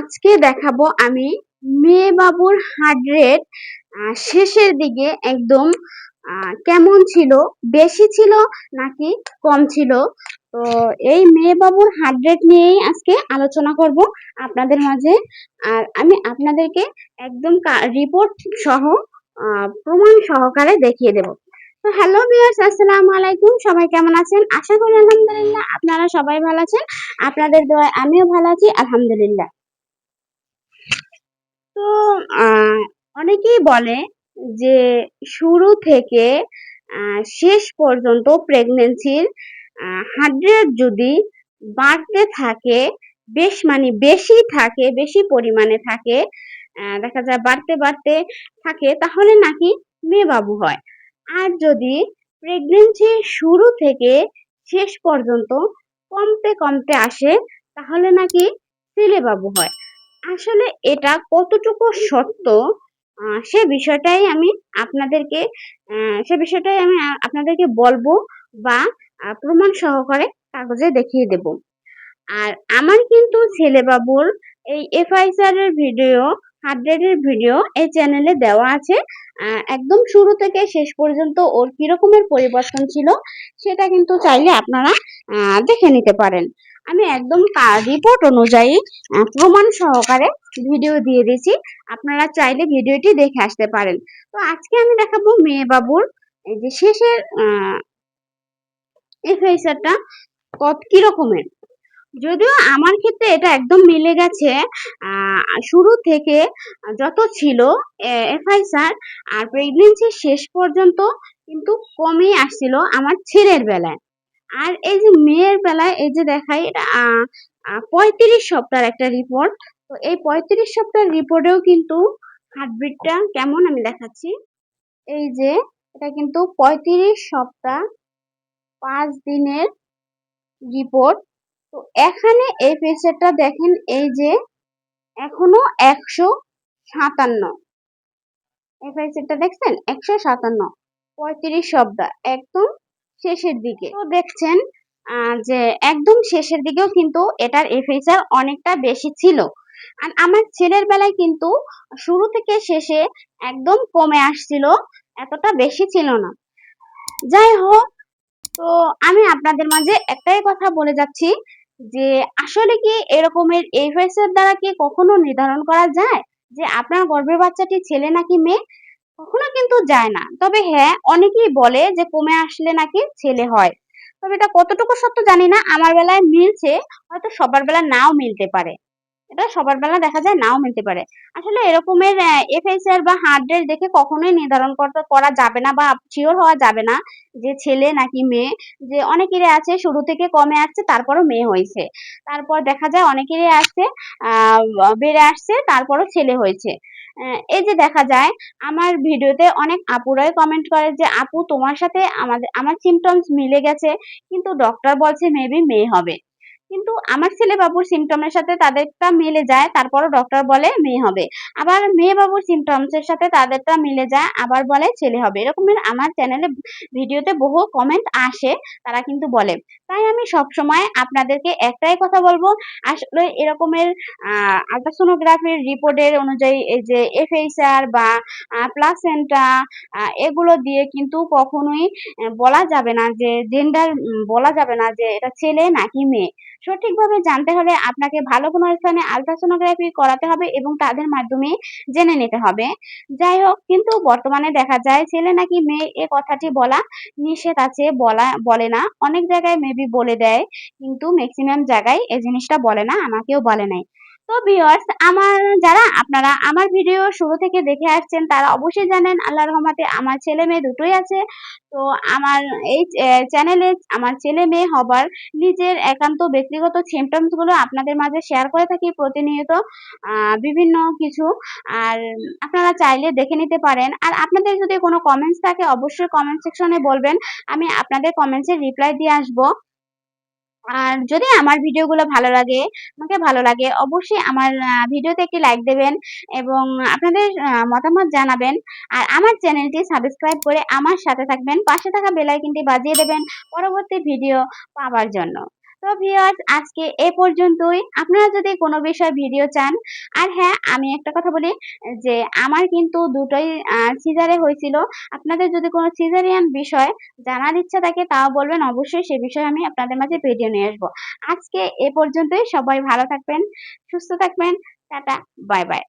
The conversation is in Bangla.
আজকে দেখাবো আমি মেয়ে বাবুর হার্ট রেট শেষের দিকে একদম কেমন ছিল, বেশি ছিল নাকি কম ছিল? তো এই মেয়ে বাবুর হার্ট রেট নিয়েই আজকে আলোচনা করব আপনাদের মাঝে। আর আমি আপনাদেরকে একদম রিপোর্ট সহ প্রমাণ সহকারে দেখিয়ে দেব। তো হ্যালো ভিউয়ার্স আসসালামু আলাইকুম। সবাই কেমন আছেন? আশা করি আলহামদুলিল্লাহ আপনারা সবাই ভালো আছেন। আপনাদের দোয়ায় আমিও ভালো আছি, আলহামদুলিল্লাহ। তো অনেকেই বলে যে শুরু থেকে শেষ পর্যন্ত প্রেগনেন্সির হান্ড্রেড যদি বাড়তে থাকে, বেশ মানে বেশি থাকে, বেশি পরিমাণে থাকে দেখা যায় বাড়তে বাড়তে থাকে, তাহলে নাকি মেয়ে বাবু হয়। আর যদি প্রেগনেন্সি শুরু থেকে শেষ পর্যন্ত কমতে কমতে আসে, তাহলে নাকি ছেলে বাবু হয়। আসলে এটা কতটুকু সত্য সে বিষয়টাই আমি আপনাদেরকে সে বিষয়টাই আমি আপনাদেরকে বলব বা প্রমাণ সহকারে কাগজে দেখিয়ে দেব। আর আমার কিন্তু ছেলে বাবুর এই এফআইসার এর ভিডিও হান্ড্রেডের ভিডিও এই চ্যানেলে দেওয়া আছে। একদম শুরু থেকে শেষ পর্যন্ত ওর কি রকমের পরিবর্তন ছিল, সেটা কিন্তু চাইলে আপনারা দেখে নিতে পারেন। আমি একদম রিপোর্ট অনুযায়ী প্রমাণ সহকারে ভিডিও দিয়ে দিয়েছি। আপনারা চাইলে ভিডিওটি দেখে আসতে পারেন। তো আজকে আমি দেখাবো মেয়ে বাবুর এই যে শেষের এফআইসারটা কত কি রকমের যদিও আমার ক্ষেত্রে এটা একদম মিলে গেছে শুরু থেকে যত ছিল এফআইসার আর প্রেগনেন্সির শেষ পর্যন্ত কিন্তু কমই আসছিল আমার ছেলের বেলায়। আর এই যে মেয়ের বেলায় এই যে দেখাই, এটা পঁয়ত্রিশ সপ্তাহের একটা রিপোর্ট তো এই পঁয়ত্রিশ সপ্তাহের রিপোর্টেও কিন্তু হার্টবিটটা কেমন আমি দেখাচ্ছি। এই যে, এটা কিন্তু পঁয়ত্রিশ সপ্তাহ, পাঁচ দিনের রিপোর্ট তো এখানে এই প্রেসারটা দেখেন, এই যে এখনও একশো সাতান্ন। এই প্রেসারটা দেখছেন? একশো সাতান্ন। পঁয়ত্রিশ সপ্তাহ, একদম শেষের দিকে। তো দেখছেন যে একদম শেষের দিকেও কিন্তু এটার এফএসআর অনেকটা বেশি ছিল। আর আমার ছেলের বেলায় কিন্তু শুরু থেকে শেষে একদম কমে আসছিল, এতটা বেশি ছিল না। যাই হোক, তো আমি আপনাদের মাঝে একটাই কথা বলে যাচ্ছি যে, আসলে কি এরকমের এফএসআর দ্বারা কি কখনো নির্ধারণ করা যায়? যে আপনার গর্ভের বাচ্চাটি ছেলে নাকি মেয়ে? কখনো কিন্তু যায় না। তবে হ্যাঁ অনেকেই বলে যে কমে আসলে নাকি ছেলে হয়। তবে এটা কতটুকু সত্য জানি না। আমার বেলায় মিলছে, হয়তো সবার বেলা নাও মিলতে পারে। এটা সবার বেলা দেখা যায় নাও মিলতে পারে। আসলে এরকমের এফএসআর বা হার্ট রেট দেখে কখনোই নির্ধারণ করতে, করা যাবে না বা শিওর হওয়া যাবে না যে ছেলে নাকি মেয়ে। যে অনেকেরই আছে, শুরু থেকে কমে আসছে, তারপরও মেয়ে হয়েছে। তারপর দেখা যায় অনেকেরই আসছে আহ, বেড়ে আসছে, তারপরও ছেলে হয়েছে। এই যে দেখা যায়, আমার ভিডিওতে অনেক আপুরাই কমেন্ট করে যে, আপু, তোমার সাথে আমাদের, আমার সিমটমস মিলে গেছে, কিন্তু ডক্টর বলছে মেবি মেয়ে হবে। কিন্তু আমার ছেলে বাবুর সিমটমের সাথে তাদেরটা মিলে যায়, তারপরও ডক্টর বলে মেয়ে হবে। আবার মেয়ে বাবুর সিমটমস এর সাথে তাদেরটা মিলে যায়, আবার বলে ছেলে হবে। এরকমের আমার চ্যানেলে ভিডিওতে বহু কমেন্ট আসে, তারা কিন্তু বলে। তাই আমি সব সময় আপনাদেরকে একটাই কথা বলব, আসলে এরকমের আলট্রাসোনোগ্রাফির রিপোর্টের অনুযায়ী এই যে এফএইচআর বা প্লাসেন্টা এগুলো দিয়ে কিন্তু কখনোই বলা যাবে না যে জেন্ডার বলা যাবে না যে এটা ছেলে নাকি মেয়ে। সঠিকভাবে জানতে হলে আপনাকে ভালো কোনো স্থানে আলট্রাসোনোগ্রাফি করাতে হবে এবং তাদের মাধ্যমে জেনে নিতে হবে। যাই হোক, কিন্তু বর্তমানে দেখা যায় ছেলে নাকি মেয়ে, এ কথাটি বলা নিষেধ আছে বলা, বলে না। অনেক জায়গায় মেবি বলে দেয়, কিন্তু ম্যাক্সিমাম জায়গায় এই জিনিসটা বলে না, আমাকেও বলে নাই। তো ভিউয়ার্স আমার যারা আপনারা আমার ভিডিও শুরু থেকে দেখে আসছেন, তারা অবশ্যই জানেন আল্লাহ রহমতে আমার ছেলে মেয়ে দুটোই আছে। তো আমার এই চ্যানেলে আমার ছেলে মেয়ে হবার নিজের একান্ত ব্যক্তিগত সিমটমসগুলো আপনাদের মাঝে শেয়ার করে থাকি প্রতিনিয়ত বিভিন্ন কিছু। আর আপনারা চাইলে দেখে নিতে পারেন। আর আপনাদের যদি কোনো কমেন্টস থাকে, অবশ্যই কমেন্ট সেকশনে বলবেন। আমি আপনাদের কমেন্টসের রিপ্লাই দিয়ে আসব। আর যদি আমার ভিডিওগুলো ভালো লাগে, আমাকে ভালো লাগে, অবশ্যই আমার ভিডিওতে একটি লাইক দেবেন এবং আপনাদের মতামত জানাবেন। আর আমার চ্যানেলটি সাবস্ক্রাইব করে আমার সাথে থাকবেন। পাশে থাকা বেল আইকনটি বাজিয়ে দেবেন পরবর্তী ভিডিও পাওয়ার জন্য। তো ভিউয়ার্স আজকে এ পর্যন্তই। আপনারা যদি কোনো বিষয় ভিডিও চান, আর হ্যাঁ আমি একটা কথা বলি, যে আমার কিন্তু দুটোই সিজারে হয়েছিল। আপনাদের যদি কোনো সিজারিয়ান বিষয় জানার ইচ্ছা থাকে, তাও বলবেন। অবশ্যই সে বিষয়ে আমি আপনাদের মাঝে ভিডিও নিয়ে আসব। আজকে এ পর্যন্তই। সবাই ভালো থাকবেন, সুস্থ থাকবেন। Tata bye bye